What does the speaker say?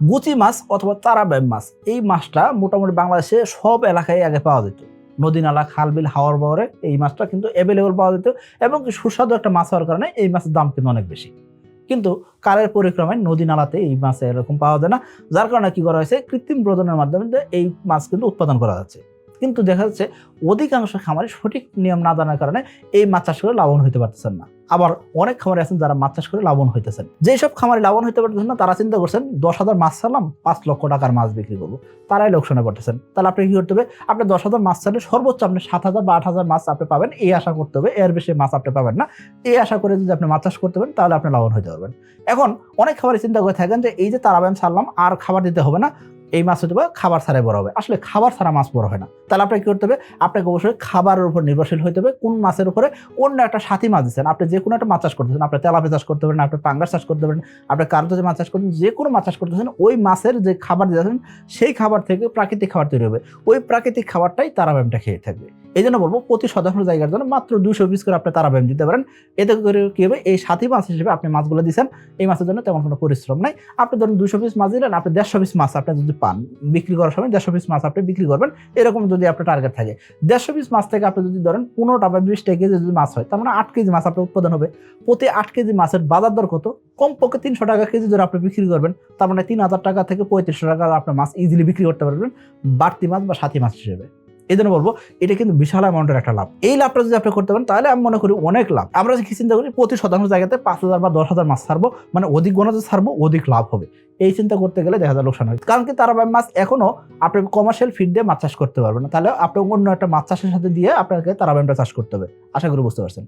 Gucci মাছ অথবা তারাবাই মাছ। এই মাছটা মোটামুটি বাংলাদেশে সব এলাকায় আগে পাওয়া যেত। নদী নালা খাল বিল হাওয়ার বাওয়ারে এই মাছটা কিন্তু অ্যাভেলেবল পাওয়া যেত এবং সুস্বাদু একটা মাছ হওয়ার কারণে এই মাছের দাম কিন্তু অনেক বেশি। কিন্তু কালের পরিক্রমায় নদী নালাতে এই মাছ এরকম পাওয়া যায় না। যার কারণে কি করা হয়েছে? কৃত্রিম প্রজননের মাধ্যমে এই মাছ কিন্তু উৎপাদন করা যাচ্ছে। কিন্তু দেখা যাচ্ছে অধিকাংশ খামারে সঠিক নিয়ম না জানার কারণে এই মাছ চাষ করে লাভবান হতে পারতেছেন না। আবার অনেক খামারে আছেন যারা মাছ চাষ করে লাভবান হইতেছেন। যেসব খামারে লাভবান হতে পারতেছেন না, তারা চিন্তা করছেন দশ হাজার মাছ ছাড়লাম, পাঁচ লক্ষ টাকার মাছ বিক্রি করব। তারাই লোকসানে পড়তেছেন। তাহলে আপনি কি করতে হবে? আপনি দশ হাজার মাছ ছাড়লে সর্বোচ্চ আপনি সাত হাজার বা আট হাজার মাছ আপনি পাবেন। এই আশা করতে হবে, এর বেশি মাছ আপনি পাবেন না। এই আশা করে যদি আপনি মাছ চাষ করতে পারেন, তাহলে আপনি লাভবান হতে পারবেন। এখন অনেক খাবারে চিন্তা করে থাকেন যে এই যে তারাবান ছাড়লাম, আর খাবার দিতে হবে না। এই মাছ হতে পারে খাবার ছাড়াই বড় হবে। আসলে খাবার ছাড়া মাছ বড় হয় না। তাহলে আপনাকে কী করতে হবে? আপনাকে অবশ্যই খাবারের উপর নির্ভরশীল হতে হবে। কোন মাছের উপরে অন্য একটা সাথী মাছ দিচ্ছেন। আপনি যে কোনো একটা মাছ চাষ করতেছেন আপনি তেলাপে চাষ করতে পারেন, আপনি পাঙ্গাস চাষ করতে পারেন, আপনি কার্তজে মাছ চাষ করতেন যে কোনো মাছ চাষ করতেছেন ওই মাছের যে খাবার দিয়েছেন সেই খাবার থেকে প্রাকৃতিক খাবার তৈরি হবে। ওই প্রাকৃতিক খাবারটাই তারা ব্যায়ামটা খেয়ে থাকবে। এই জন্য বলব প্রতি শতাংশ জায়গার জন্য মাত্র দুশো পিস করে আপনি তারাব্যায়াম দিতে পারেন। এতে করে কি হবে? এই সাথী মাছ হিসেবে আপনি মাছগুলো দিচ্ছেন এই মাছের জন্য তেমন কোনো পরিশ্রম নাই। আপনি ধরুন দুশো পিস মাছ দিলেন, আপনি দেড়শো পিস মাছ আপনি যদি পান, বিক্রি করার সময় দেড়শো পিস মাছ আপনি বিক্রি করবেন। এরকম যদি আপনার টার্গেট থাকে। দেড়শো পিস মাছ থেকে আপনি যদি ধরেন পনেরোটা বা বিশটা কেজি যদি মাছ হয়, তার মানে আট কেজি মাছ আপনার উৎপাদন হবে। প্রতি আট কেজি মাছের বাজার দর কত? কমপক্ষে তিনশো টাকা কেজি ধরে আপনি বিক্রি করবেন। তার মানে তিন হাজার টাকা থেকে পঁয়ত্রিশশো টাকা আপনার মাছ ইজিলি বিক্রি করতে পারবেন। বাড়তি মাছ বা সাথী মাছ হিসেবে। এই জন্য বলব, এটা কিন্তু বিশাল অ্যামাউন্টের একটা লাভ। এই লাভটা যদি আপনি করতে পারেন, তাহলে আমি মনে করি অনেক লাভ। আমরা কি চিন্তা করি, প্রতি শতাংশ জায়গাতে পাঁচ হাজার বা দশ হাজার মাছ ছাড়বো মানে অধিক গণতে ছাড়বো, অধিক লাভ হবে। এই চিন্তা করতে গেলে দেখা যায় লোকসান হয়। কারণ কি, তারা মাছ এখনও আপনি কমার্শিয়াল ফিড দিয়ে মাছ চাষ করতে পারবেন না। তাহলে আপনি অন্য একটা মাছ চাষের সাথে দিয়ে আপনাকে তারা চাষ করতে হবে। আশা করি বুঝতে পারছেন।